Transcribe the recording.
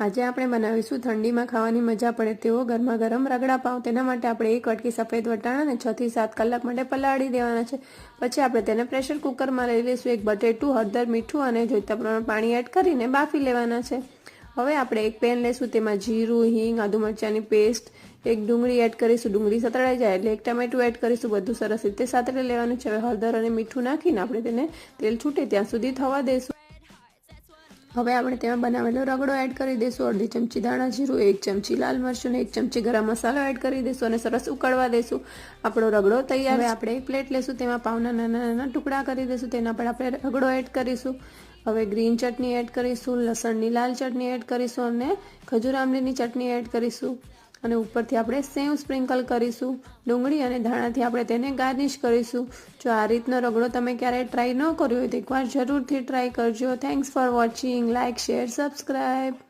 આજે આપણે બનાવીશું ઠંડીમાં ખાવાની મજા પડે તેવો ગરમા ગરમ રગડા પાઉં. તેના માટે આપણે એક વાટકી સફેદ વટાણાને છ થી સાત કલાક માટે પલાળી દેવાના છે. પછી આપણે તેને પ્રેશર કુકરમાં લઈ લઈશું એક બટેટું, હળદર, મીઠું અને જોઈતા પ્રમાણે પાણી એડ કરીને બાફી લેવાના છે. હવે આપણે એક પેન લઈશું, તેમાં જીરું, હિંગ, આદુ મરચાંની પેસ્ટ, એક ડુંગળી એડ કરીશું. ડુંગળી સતળાઈ જાય એટલે એક ટમેટું એડ કરીશું. બધું સરસ રીતે સાતળી લેવાનું છે. હવે હળદર અને મીઠું નાખીને આપણે તેને તેલ છૂટે ત્યાં સુધી થવા દઈશું હવે આપણે તેમાં બનાવેલો રગડો એડ કરી દઈશું. અડધી ચમચી ધાણા જીરું એક ચમચી લાલ મરચું અને એક ચમચી ગરમ મસાલો એડ કરી દઈશું અને સરસ ઉકળવા દઈશું. આપણો રગડો તૈયાર હવે આપણે એક પ્લેટ લેશું તેમાં પાવના નાના નાના ટુકડા કરી દઈશું. તેના પર આપણે રગડો એડ કરીશું. હવે ગ્રીન ચટણી એડ કરીશું લસણની લાલ ચટણી એડ કરીશું અને ખજૂર આમલીની ચટણી એડ કરીશું. અને ઉપરથી આપણે સેવ સ્પ્રિંકલ કરીશું, ડુંગળી અને ધાણાથી આપણે તેને ગાર્નિશ કરીશું. જો આ રીતનો રગડો તમે ક્યારેય ટ્રાય ન કર્યો હોય તો એકવાર જરૂરથી ટ્રાય કરજો. Thanks for watching like share subscribe